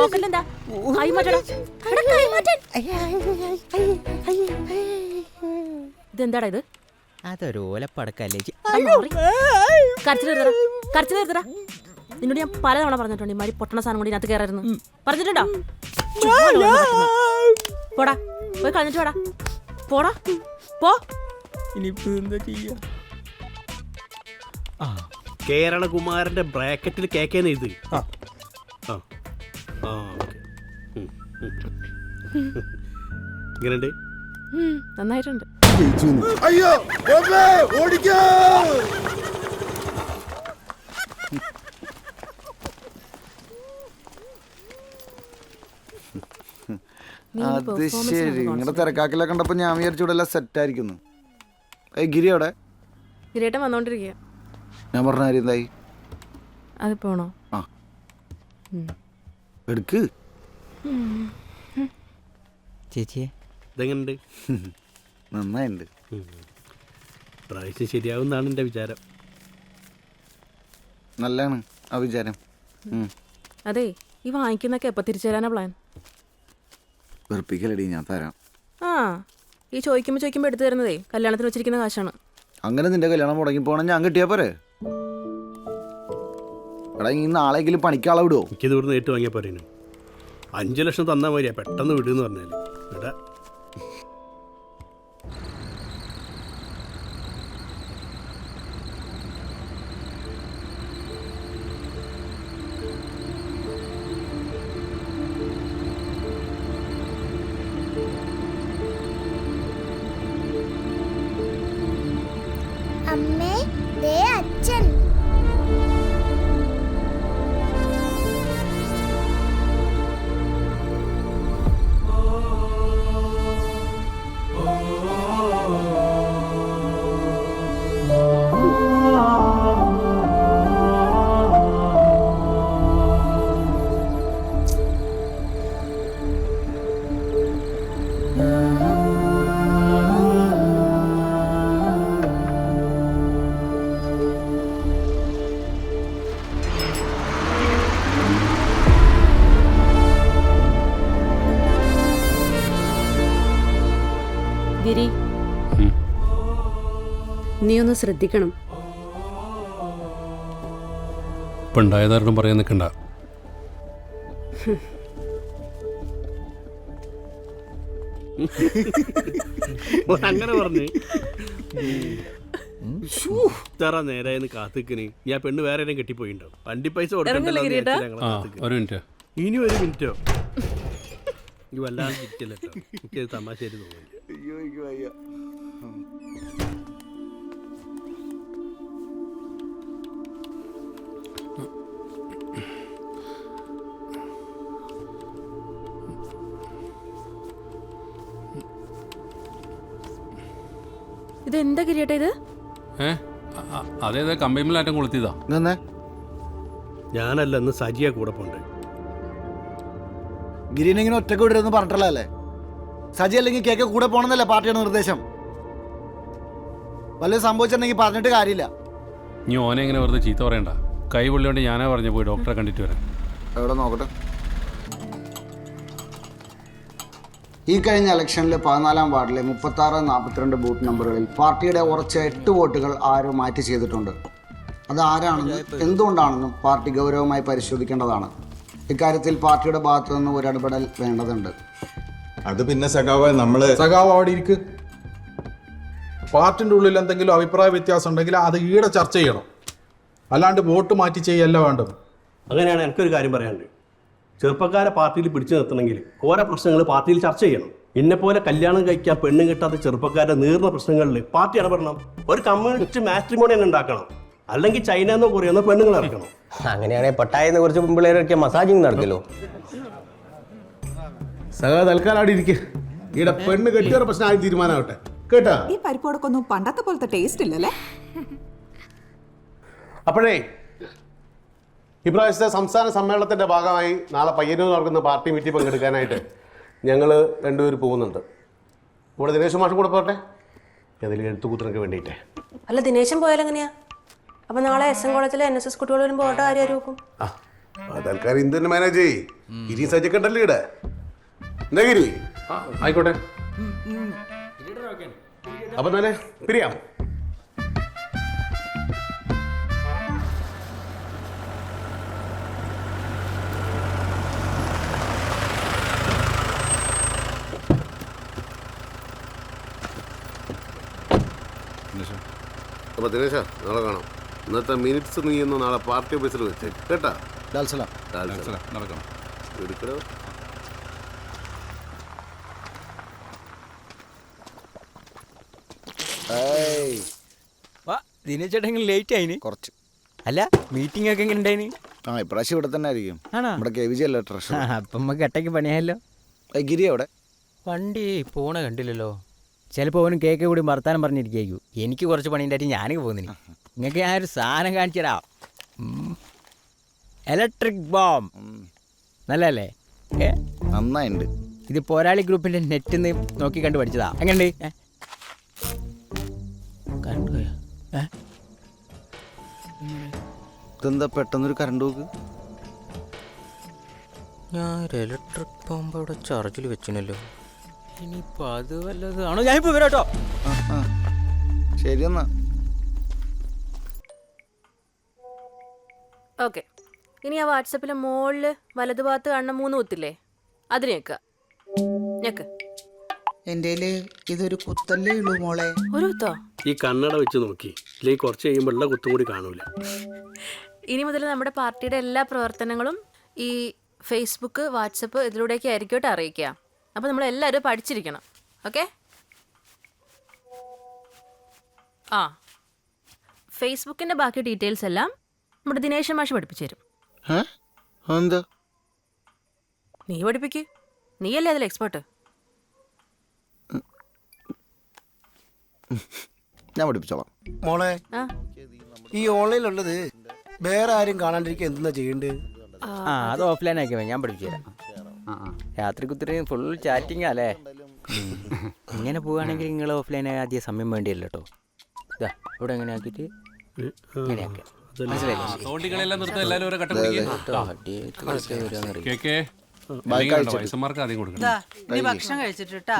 പോക്കറ്റിലെന്താ കൈ മാറ്റടാ എടാ, കൈ മാറ്റാൻ ഇതെന്താടാ ഇത്? അതൊരു ഓലപ്പടക്കല്ലേ കരച്ചിൽ നിർത്തടാ കരച്ചിൽ നിർത്തടാ നിന്നോട് ഞാൻ പലതവണ പറഞ്ഞിട്ടുണ്ട് ഇമാരി പൊട്ടണ സാധനം കൂടി ഇതിനകത്ത് കയറായിരുന്നു പറഞ്ഞിട്ടുണ്ടോ. പോടാ പോയി കളഞ്ഞിട്ട് പോടാ പോടാ. പോ. ഇനിയിപ്പോ എന്താ ചെയ്യാ? ആ കേരളകുമാരന്റെ ബ്രാക്കറ്റിൽ കേക്കേന്ന് എഴുതി. ആ ഓക്കെ. ഇങ്ങനെയുണ്ട്? ഉം, നന്നായിട്ടുണ്ട്. അയ്യോ ബോംബെ, ഓടിക്കോ. നീ അത് performance ശരി. ആണ് നിങ്ങളുടെ. തിരക്കാക്കിലെ കണ്ടപ്പോ ഞാൻ വിചാരിച്ചു ഇവിടെ എല്ലാം സെറ്റ് ആയിരിക്കുന്നു. ഏയ് ഗിരി അവിടെ ഗിരിയേട്ടൻ വന്നോണ്ടിരിക്കുക ഞാൻ പറഞ്ഞ കാര്യം എന്തായി? അത് പോണോ? ആ. എടുക്ക്. ചേച്ചിയെ? ഇതെങ്ങനെയുണ്ട് നന്നായിണ്ട്. പ്രാവശ്യം ശരിയാവുന്നാണ് എന്റെ വിചാരം. നല്ലതാണ് ആ വിചാരം. അതെ ഈ വാങ്ങിക്കുന്നൊക്കെ എപ്പോ തിരിച്ചു തരാനാ പ്ലാൻ വെറുപ്പിക്കലടി ഞാൻ തരാം. ആ ഈ ചോദിക്കുമ്പോൾ ചോദിക്കുമ്പോൾ എടുത്തു തരുന്നതേ കല്യാണത്തിന് വെച്ചിരിക്കുന്ന കാശാണ്. അങ്ങനെ നിന്റെ കല്യാണം മുടങ്ങി പോകണം ഞാൻ കിട്ടിയാ പോരെ? എടാ ഈ നാളെങ്കിലും പണിക്കാളെ വിടുവോ? എനിക്കിത് ഇവിടുന്ന് ഏറ്റു വാങ്ങിയാൽ പറയുന്നു അഞ്ച് ലക്ഷം തന്നാൽ മതിയാ പെട്ടെന്ന് വിടുമെന്ന് പറഞ്ഞാൽ എടാ നീ ഒന്ന് ശ്രദ്ധിക്കണം. ഇപ്പം ഉണ്ടായതാരണം പറയാൻ നിൽക്കണ്ട. അങ്ങനെ പറഞ്ഞു. ഇത്ര നേരായെന്ന് കാത്തിക്കന് ഞാൻ പെണ്ണ് വേറെ ആരെയും കെട്ടിപ്പോയിണ്ടാവും വണ്ടി പൈസ കൊടുക്കണ്ടല്ലോ എന്ന് ഞങ്ങൾ കാത്തിക്കണ്. ഒരു മിനിറ്റ്. ഇനി ഒരു മിനിറ്റോ? ഇത് വല്ലാതെ കിട്ടില്ല എനിക്ക് തമാശയായിട്ട് തോന്നുന്നു അയ്യോ എന്താ ഗിരിയേട്ടാ ഇത്? എന്താ അ- ഇത് അതേതാ കമ്പൈമിലാറ്റം കൊളുത്തിയതാ? ഞാനല്ല ഇന്ന് സജിയ കൂടെ പോണ്ട്. ഗിരിനെ ഇങ്ങനെ ഒറ്റയ്ക്ക് വിടരുതെന്ന് പറഞ്ഞിട്ടല്ലേ സജി അല്ലെങ്കിൽ കേക്ക് കൂടെ പോണെന്നല്ലേ പാർട്ടിയുടെ നിർദ്ദേശം? വല്ലതും സംഭവിച്ചിട്ടുണ്ടെങ്കിൽ പറഞ്ഞിട്ട് കാര്യമില്ല. നീ ഓനെ എങ്ങനെ വെറുതെ ചീത്ത പറയണ്ട. കൈ പൊള്ളിയോണ്ട് ഞാനാ പറഞ്ഞു പോയി ഡോക്ടറെ കണ്ടിട്ട് വരാം എവിടെ നോക്കട്ടെ? ഈ കഴിഞ്ഞ ഇലക്ഷനിൽ പതിനാലാം വാർഡിലെ മുപ്പത്തി ആറ് നാൽപ്പത്തിരണ്ട് ബൂത്ത് നമ്പറുകളിൽ പാർട്ടിയുടെ ഉറച്ച എട്ട് വോട്ടുകൾ ആരോ മാറ്റി ചെയ്തിട്ടുണ്ട്. അത് ആരാണെന്നും എന്തുകൊണ്ടാണെന്നും പാർട്ടി ഗൗരവമായി പരിശോധിക്കേണ്ടതാണ്. ഇക്കാര്യത്തിൽ പാർട്ടിയുടെ ഭാഗത്തു നിന്ന് ഒരു ഇടപെടൽ വേണ്ടതുണ്ട്. അത് പിന്നെ സഖാവ് നമ്മൾ സഖാവ് അവിടെ ഇരിക്ക്. പാർട്ടിന്റെ ഉള്ളിൽ എന്തെങ്കിലും അഭിപ്രായ വ്യത്യാസം ഉണ്ടെങ്കിൽ അത് ഈടെ ചർച്ച ചെയ്യണം. അല്ലാണ്ട് വോട്ട് മാറ്റി ചെയ്യല്ല വേണ്ടത്. അങ്ങനെയാണ് എനിക്കൊരു കാര്യം പറയാനുണ്ട് ചെറുപ്പക്കാരെ പാർട്ടിയിൽ പിടിച്ചു നിർത്തണമെങ്കിൽ ഓരോ പ്രശ്നങ്ങൾ പാർട്ടിയിൽ ചർച്ച ചെയ്യണം. എന്നെ പോലെ കല്യാണം കഴിക്കാൻ പെണ്ണും കിട്ടാത്ത ചെറുപ്പക്കാരുടെ നീർന്ന പ്രശ്നങ്ങളിൽ പാർട്ടി ഇടപെടണം. ഒരു കമ്മ്യൂണിസ്റ്റ് മാട്രിമോണി തന്നെ ഉണ്ടാക്കണം. അല്ലെങ്കിൽ ചൈന എന്നോ കൊറിയെന്നോ പെണ്ണുങ്ങൾ ഇറക്കണം. അങ്ങനെയാണെങ്കിൽ പട്ടായെന്ന് കുറച്ച് പിള്ളേരൊക്കെ മസാജിങ് നടക്കല്ലോ സഖാവ് തൽക്കാലം അവിടെ ഇരിക്കുക ഇവിടെ പെണ്ണ് കെട്ടിയ പ്രശ്നം ആയി തീരുമാനമാവട്ടെ. കേട്ടാ? ഈ പരിപ്പോടൊക്കൊന്നും പണ്ടത്തെ പോലത്തെ ടേസ്റ്റ് ഇല്ലല്ലേ? അപ്പോഴേ ഇപ്രാവശ്യത്തെ സംസ്ഥാന സമ്മേളനത്തിന്റെ ഭാഗമായി നാളെ പയ്യന്നൂർ നടക്കുന്ന പാർട്ടി മീറ്റിംഗ് പങ്കെടുക്കാനായിട്ട് ഞങ്ങൾ രണ്ടുപേർ പോകുന്നുണ്ട്. ഇവിടെ ദിനേശ് മാഷും കൂടെ പോട്ടെ? ഏതെങ്കിലും എഴുത്തുകൂത്തിനൊക്കെ വേണ്ടിയിട്ടേ. അല്ല ദിനേശൻ പോയാലെങ്ങനെയാ അപ്പൊ നാളെ എസ് എൻ കോളേജിലെ എൻ എസ് എസ് കുട്ടികൾ വരുമ്പോൾ ഓട്ടോ ആരും നോക്കും ആ ആ തൽക്കാലം ഇന്ത്യൻ മാനേജ് ചെയ്യ്. ഇരി സജിക്കണ്ടല്ലേ ഇവിടെ? എന്താ ഗിരി? ആയിക്കോട്ടെ. അപ്പൊ തന്നെ പിരിയാം. അപ്പൊ ദിനേശ നാളെ കാണാം. ഇന്നത്തെ മിനിറ്റ്സ് നീ ഇന്ന് നാളെ പാർട്ടി ഓഫീസിൽ വെച്ചേ. കേട്ടാ? എടുക്കണോ ലേറ്റ് ആയിന്. കുറച്ച്. അല്ല മീറ്റിംഗ് ഒക്കെ എങ്ങനെ ഉണ്ടായിന്? ആ ഇപ്രാവശ്യം ഇവിടെ തന്നെ ആയിരിക്കും. നമ്മുടെ കെ വി ജി അല്ലേ ട്രഷർ അപ്പം നമുക്ക് എട്ടയ്ക്ക് പണിയായല്ലോ. ഗിരി അവിടെ? വണ്ടി പോണ കണ്ടില്ലല്ലോ. ചിലപ്പോൾ അവനും കേക്ക് കൂടി വർത്താനം പറഞ്ഞിരിക്കും എനിക്ക് കുറച്ച് പണി ആയിട്ട് ഞാനൊക്കെ പോകുന്നില്ല നിങ്ങൾക്ക് ഞാനൊരു സാധനം കാണിച്ചരാ ഇലക്ട്രിക് ബോംബ് നല്ലല്ലേ ഏ? നന്നായിണ്ട്. ഇത് പോരാളി ഗ്രൂപ്പിന്റെ നെറ്റിൽ നിന്ന് നോക്കി കണ്ട് പഠിച്ചതാ. എങ്ങനെയുണ്ട്? കറണ്ട് പോയോ? ഇതെന്താ പെട്ടെന്നൊരു കറണ്ട് പോക്ക്? ഞാൻ ഒരു ഇലക്ട്രിക് ബോംബ് അവിടെ ചാർജിൽ വെച്ചിനല്ലോ. ഇനിയിപ്പോൾ അത് വല്ലതാണോ ഞാനിപ്പോൾ വരാട്ടോ. ആ ആ. ശരി എന്നാ. ഓക്കെ. ഇനി ആ വാട്സപ്പിലെ മുകളിൽ വലതുഭാഗത്ത് കാണുന്ന മൂന്ന് കുത്തില്ലേ? അതിന് ഞെക്ക ഞെക്ക്. എന്റെ ഇതൊരു കുത്തല്ലേ ഉള്ളൂ മോളെ. ഒരു കുത്തോ? ഈ കണ്ണട വെച്ച് നോക്കി. ഇല്ലെങ്കിൽ കുറച്ച് കഴിയുമ്പോൾ ഉള്ള കുത്തും കൂടി കാണൂല. ഇനി മുതൽ നമ്മുടെ പാർട്ടിയുടെ എല്ലാ പ്രവർത്തനങ്ങളും ഈ ഫേസ്ബുക്ക് വാട്സപ്പ് ഇതിലൂടെയൊക്കെ ആയിരിക്കും കേട്ടോ അറിയിക്കുക. അപ്പോൾ നമ്മൾ എല്ലാവരും പഠിച്ചിരിക്കണം. ഓക്കെ ആ. ഫേസ്ബുക്കിന്റെ ബാക്കി ഡീറ്റെയിൽസ് എല്ലാം നമ്മുടെ ദിനേശൻ മാഷ് പഠിപ്പിച്ചു തരും. നീ പഠിപ്പിക്ക്. നീയല്ലേ അതിൽ എക്സ്പേർട്ട് ഞാൻ പഠിപ്പിച്ചോളാം. മോളെ ആ. ഈ ഓൺലൈനിലുള്ളത് വേറെ ആരും കാണാണ്ടിരിക്കുക എന്താ ചെയ്യേണ്ടത് ആ അത് ഓഫ്ലൈൻ ആക്കി ഞാൻ പഠിപ്പിച്ചു തരാം. രാത്രി കുത്തിരി ഫുൾ ചാറ്റിംഗ് അല്ലേ ഇങ്ങനെ പോവുകയാണെങ്കിൽ നിങ്ങൾ ഓഫ്ലൈൻ ആദ്യ സമയം വേണ്ടിയല്ലോ കേട്ടോ ഇതാ ഇവിടെ എങ്ങനെ ആക്കിയിട്ട് വയസ്സന്മാർക്ക് ആദ്യം കൊടുക്കണം. ഭക്ഷണം കഴിച്ചിട്ടാ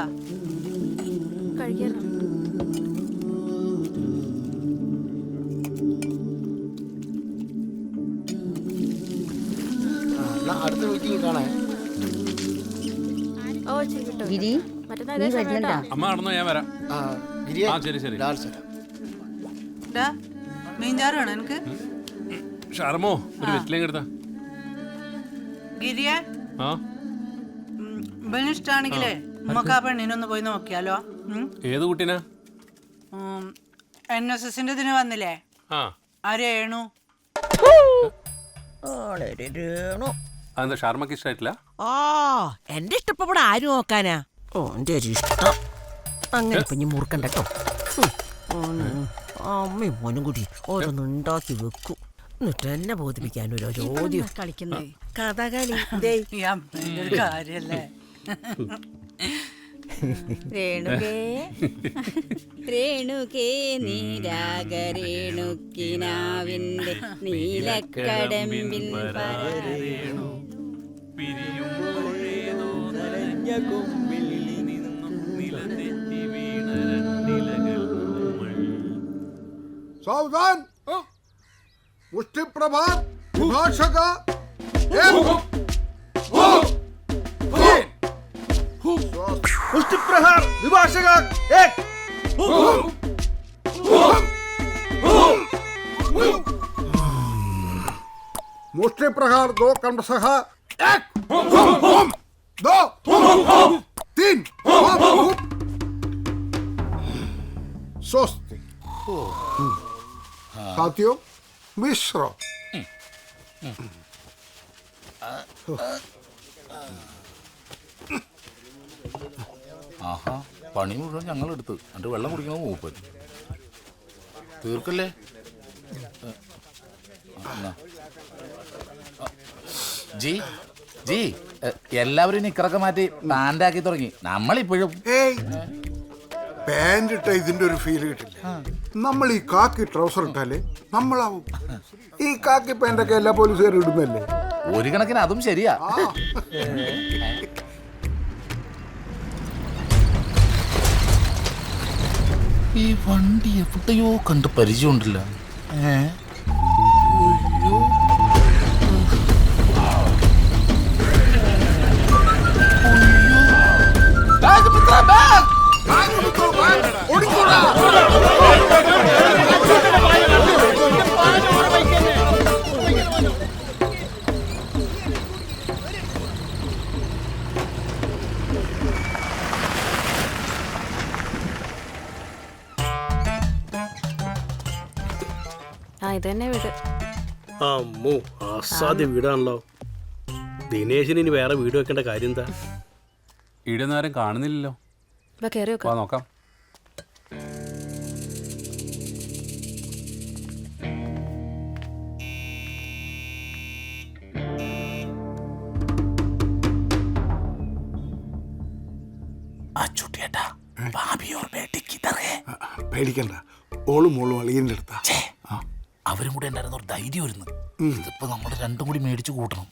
അടുത്ത മീറ്റിംഗ് കാണാൻ കേട്ടോ അമ്മ നടന്നോ ഞാൻ വരാം. ആ ഗിരിയെ ആ ശരി ശരി. ലാൽസലാം മീൻചാറ് വേണോ എനിക്ക് ഷർമോ ഒരു വെറ്റിലേം എടുത്താ. ഗിരിയെ? ആ? ഇവന് നമുക്ക് ആ പെണ്ണിനൊന്ന് പോയി നോക്കിയാലോ? ഏത് കുട്ടീനാ? എൻ എസ് എസിന്റെ ഇതിന് വന്നില്ലേ? ആ. ആ രേണു. അതെന്താ ഷർമ്മക്ക് ഇഷ്ടമായിട്ടില്ല ആ എന്റെ ഇഷ്ടപ്പെടെ ആര് നോക്കാനാ? ഓ എന്റെ ഒരു ഇഷ്ടം. അങ്ങനെ ഇപ്പൊ ഞാൻ മുറുക്കണ്ട കേട്ടോ. അമ്മയും മോനും കൂടി ഓരോന്ന് ഉണ്ടാക്കി വെക്കും. എന്നിട്ട് എന്നെ ബോധിപ്പിക്കാൻ ഒരു ചോദ്യം. കളിക്കുന്നേ? കഥകളി ദേ ഈ അമ്മേന്റെ ഒരു കാര്യല്ലേ രേണുകേ രേണുകേ നീരാഗരേണുക്കിനാവിന്റെ നീലക്കടമ്പിൽ പരരേണു സാവധാൻ. മുഷ്ടിപ്രഭാത് मुष्टिप्रहार विभाषक एक मुष्टिप्रहार दो कर्ण सहा एक दो तीन स्वस्ति साथियों मिश्र Oh. ആഹാ പണി മുഴുവൻ ഞങ്ങൾ എടുത്ത് എന്നിട്ട് വെള്ളം കുടിക്കാൻ മൂപ്പൻ തീർക്കല്ലേ? ജി ജി എല്ലാവരും നിക്കറൊക്കെ മാറ്റി പാൻഡാക്കി തുടങ്ങി. നമ്മളിപ്പോഴും പാന്റ് ഇട്ട ഇതിന്റെ ഒരു ഫീൽ കിട്ടില്ല. നമ്മൾ ഈ കാക്കി ട്രൗസർ ഇട്ടാലേ നമ്മളാവും. ഈ കാക്കി പാന്റൊക്കെ എല്ലാ പോലീസുകാരും ഇടുന്നല്ലേ ഒരു കണക്കിന് അതും ശരിയാ. ഈ വണ്ടി എവിടെയോ കണ്ട് പരിചയമുണ്ടല്ലോ. ഏ? അസാധ്യ വീടാണല്ലോ. ദിനേശിന് ഇനി വേറെ വീട് വെക്കേണ്ട കാര്യം എന്താ? ഇവിടെ ആരും കാണുന്നില്ലല്ലോ. കയറി വാ നോക്കാം. പേടിക്കണ്ട. ഓളും മോളും അളിയന്റെ അടുത്താ. അവരും കൂടെ ഉണ്ടായിരുന്ന ഒരു ധൈര്യം വരുന്നു ഇതിപ്പോ നമ്മൾ രണ്ടും കൂടി മേടിച്ചു കൂട്ടണം.